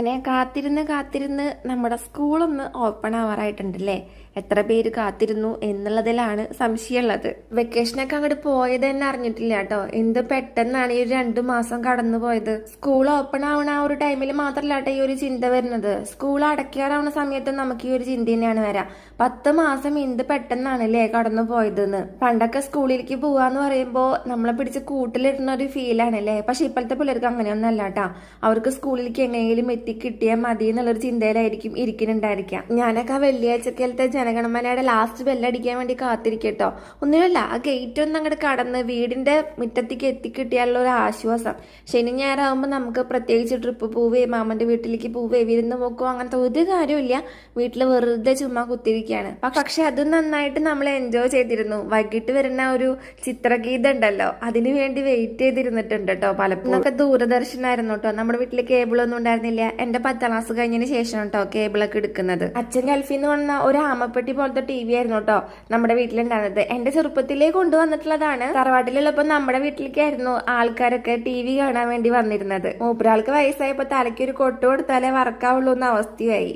അങ്ങനെ കാത്തിരുന്ന് കാത്തിരുന്ന് നമ്മുടെ സ്കൂളൊന്ന് ഓപ്പൺ ആവാറായിട്ടുണ്ടല്ലേ? എത്ര പേര് കാത്തിരുന്നു എന്നുള്ളതിലാണ് സംശയമുള്ളത്. വെക്കേഷനൊക്കെ അങ്ങോട്ട് പോയത് തന്നെ അറിഞ്ഞിട്ടില്ല കേട്ടോ. എന്ത് പെട്ടെന്നാണ് ഈ ഒരു രണ്ടു മാസം കടന്നു പോയത്? സ്കൂൾ ഓപ്പൺ ആവണ ആ ഒരു ടൈമിൽ മാത്രമല്ല കേട്ടോ ഈ ഒരു ചിന്ത വരുന്നത്. സ്കൂൾ അടയ്ക്കാറാവണ സമയത്ത് നമുക്ക് ഈ ഒരു ചിന്ത തന്നെയാണ് വരാം. പത്ത് മാസം എന്ത് പെട്ടെന്നാണ് അല്ലേ കടന്നു പോയതെന്ന്. പണ്ടൊക്കെ സ്കൂളിലേക്ക് പോവാന്ന് പറയുമ്പോൾ നമ്മളെ പിടിച്ച് കൂട്ടിലിരുന്ന ഒരു ഫീലാണ് അല്ലേ പക്ഷെ ഇപ്പോഴത്തെ പിള്ളേർക്ക് അങ്ങനെയൊന്നല്ല കേട്ടാ. അവർക്ക് സ്കൂളിലേക്ക് എങ്ങനെയെങ്കിലും എത്തി കിട്ടിയാൽ മതി എന്നുള്ളൊരു ചിന്തയിലായിരിക്കും ഇരിക്കുന്നുണ്ടായിരിക്കാം ഞാനൊക്കെ ആ വെള്ളിയാഴ്ചക്കാലത്തെ ജനഗണമനയുടെ ലാസ്റ്റ് ബെല്ലടിക്കാൻ വേണ്ടി കാത്തിരിക്കട്ടോ ഒന്നുമില്ല ആ ഗേറ്റ് ഒന്ന് അങ്ങോട്ട് കടന്ന് വീടിന്റെ മുറ്റത്തേക്ക് എത്തിക്കിട്ടിയാലുള്ള ഒരു ആശ്വാസം. ശനി ഞായറാകുമ്പോൾ നമുക്ക് പ്രത്യേകിച്ച് ട്രിപ്പ് പോവേ മാമന്റെ വീട്ടിലേക്ക് പോവേ വിരുന്ന് പോക്കോ അങ്ങനത്തെ ഒരു കാര്യമില്ല വീട്ടിൽ വെറുതെ ചുമ്മാ കുത്തിരിക്കുകയാണ് പക്ഷെ അത് നന്നായിട്ട് നമ്മൾ എൻജോയ് ചെയ്തിരുന്നു. വൈകിട്ട് വരുന്ന ഒരു ചിത്രഗീതം ഉണ്ടല്ലോ അതിനു വേണ്ടി വെയിറ്റ് ചെയ്തിരുന്നിട്ടുണ്ട് കേട്ടോ പലപ്പോഴും. ഒക്കെ ദൂരദർശനായിരുന്നു കേട്ടോ നമ്മുടെ വീട്ടിൽ കേബിൾ ഒന്നും ഉണ്ടായിരുന്നില്ല. എന്റെ പത്താം ക്ലാസ് കഴിഞ്ഞതിന് ശേഷം കേട്ടോ കേബിളൊക്കെ എടുക്കുന്നത്. അച്ഛൻ ഗൾഫിൽ നിന്ന് വന്ന ഒരു ആമപ്പെട്ടി പോലത്തെ ടി വി ആയിരുന്നു കേട്ടോ നമ്മുടെ വീട്ടിലുണ്ടായിരുന്നത്. എന്റെ ചെറുപ്പത്തിലേ കൊണ്ടുവന്നിട്ടുള്ളതാണ്. തറവാട്ടിലുള്ളപ്പോ നമ്മുടെ വീട്ടിലേക്കായിരുന്നു ആൾക്കാരൊക്കെ ടി വി കാണാൻ വേണ്ടി വന്നിരുന്നത്. മൂപ്പരാൾക്ക് വയസ്സായപ്പോ തലയ്ക്ക് ഒരു കൊട്ടു കൊടുത്താലേ വർക്കാവുള്ളൂ എന്ന അവസ്ഥയായി.